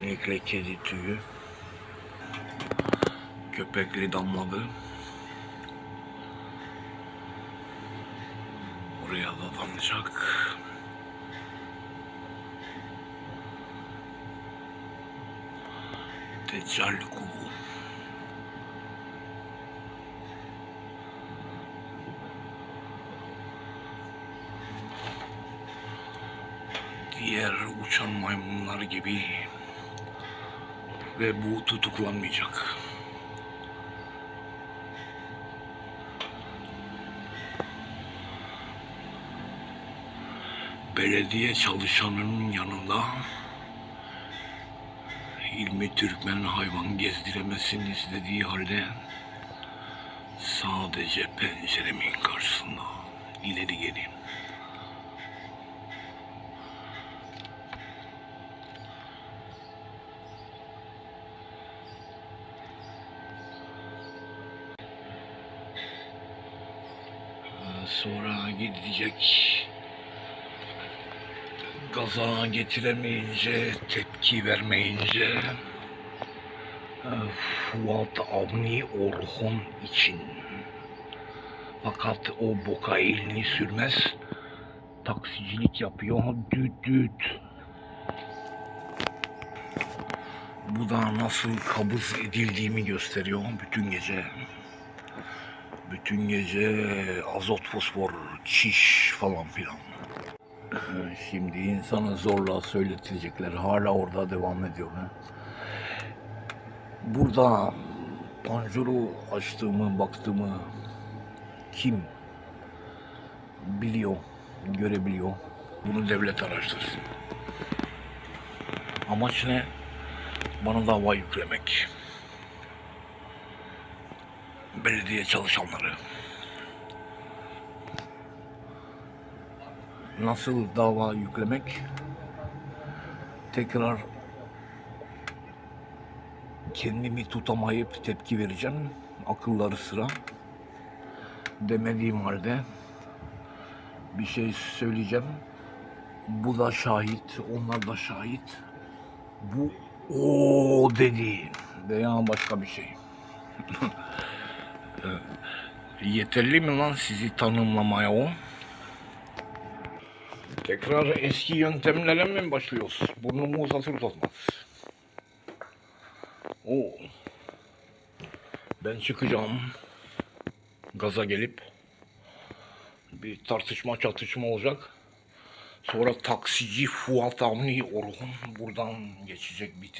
Kesinlikle kedi tüyü. Köpekli damladı. Oraya da damlayacak. Deccal kulu. Diğer uçan maymunlar gibi ve bu tutuklanmayacak. Belediye çalışanının yanında İlmi Türkmen hayvan gezdiremezsiniz dediği halde sadece penceremin karşısında ileri geri sonra gidecek gaza getiremeyince, tepki vermeyince e, Fuat Avni Orhon için. Fakat o boka elini sürmez. Taksicilik yapıyor. Düt düt. Bu da nasıl kabız edildiğimi gösteriyor bütün gece. Bütün gece azot fosfor, çiş falan filan. Şimdi insanı zorla söyletecekler. Hala orada devam ediyor. Ha? Burada panjuru açtığımı, baktığımı kim biliyor, görebiliyor. Bunu devlet araştırsın. Amaç ne? Bana dava yüklemek. Belediye çalışanları. Nasıl dava yüklemek? Tekrar kendimi tutamayıp tepki vereceğim. Akılları sıra. Demediğim halde bir şey söyleyeceğim. Bu da şahit, onlar da şahit. Bu o dedi veya başka bir şey. Yeterli mi lan sizi tanımlamaya o? Tekrar eski yöntemlere mi başlıyoruz? Burnumu uzatır uzatmaz. Oo. Ben çıkacağım. Gaza gelip bir tartışma çatışma olacak. Sonra taksici Fuat Avni Orhun buradan geçecek biti.